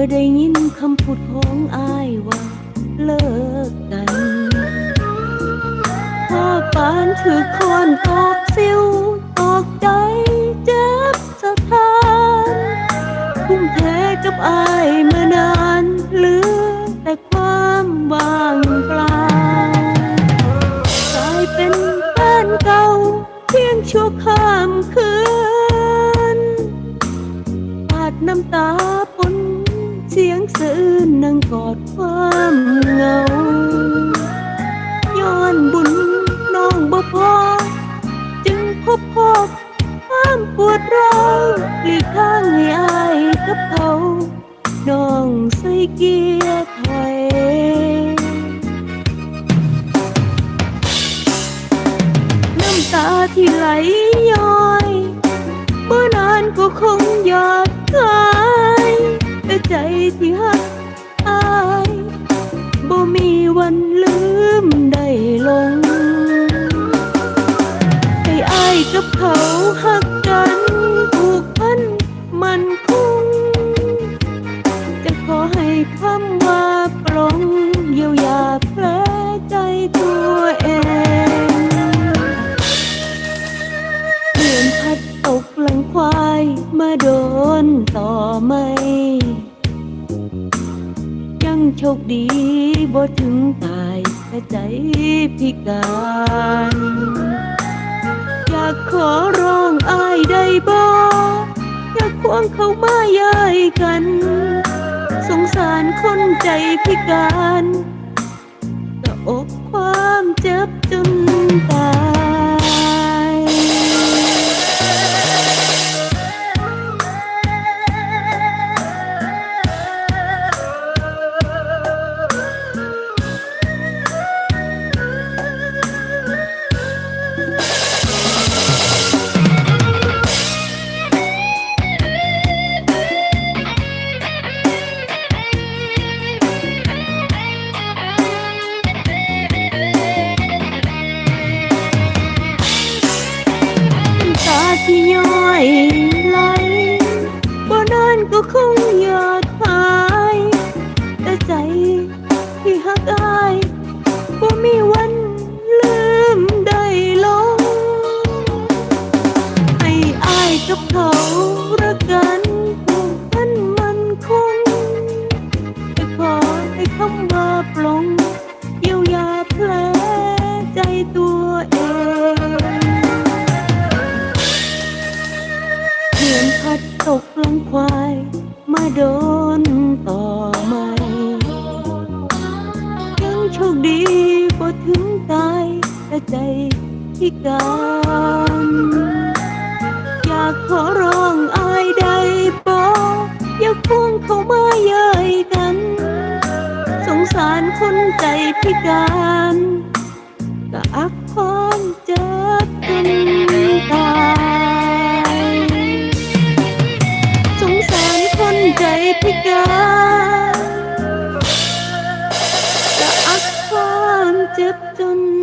เมื่อได้ยินคำพูดของอายว่าเลิกกันพ่อปานถือคอนตอกสิวตอกใจเจ็บสะท้านทุ่มเทกับอายมานานเหลือแต่ความว่างเปล่ากลายเป็นแฟนเก่าเพียงชั่วข้ามคืนปาดน้ำตาปน เสียงสื่นนั่งกอดความเหงา ย้อนบุญน้องบ่พอ จึงพบพบความปวดร้าวหลีกทางให้อายกับเขาน้องใส่เกียร์ถอยน้ำตาที่ไหลย้อยเมื่อนานก็คงยาดคาย ที่หักอายบ่มีวันลืมได้ลง ให้อายกับเขาหักกันผูกพันมันคง จะขอให้คำว่าปลงเยียวยาแผลใจตัวเองเปลี่ยนพัดตกหลังควายมาโดนต่อไหมยัง โชคดีบ่ถึงตายแต่ใจพิการอยากขอร้องอายได้บ่อยากควงเข้ามาย้ายกัน สงสารคนใจพิการกะอกความเจ็บจนตาย คงหยาดหายแต่ใจที่หักอายบ่มีวันลืมได้ลงให้อายกับเขารักกันผูกพันมันคงจะขอให้คำว่าปลงเยียวยาแผลใจตัวเองเพียนพัด ตกลงควาย มาโดนต่อไหมยังโชคดีบ่ถึงตายแต่ใจพิการอยากขอร้องอายได้บอกอย่าพุ่งเข้ามาเย้ยกัน สงสารคนใจพิการกะอักความเจ็บจน Yarattın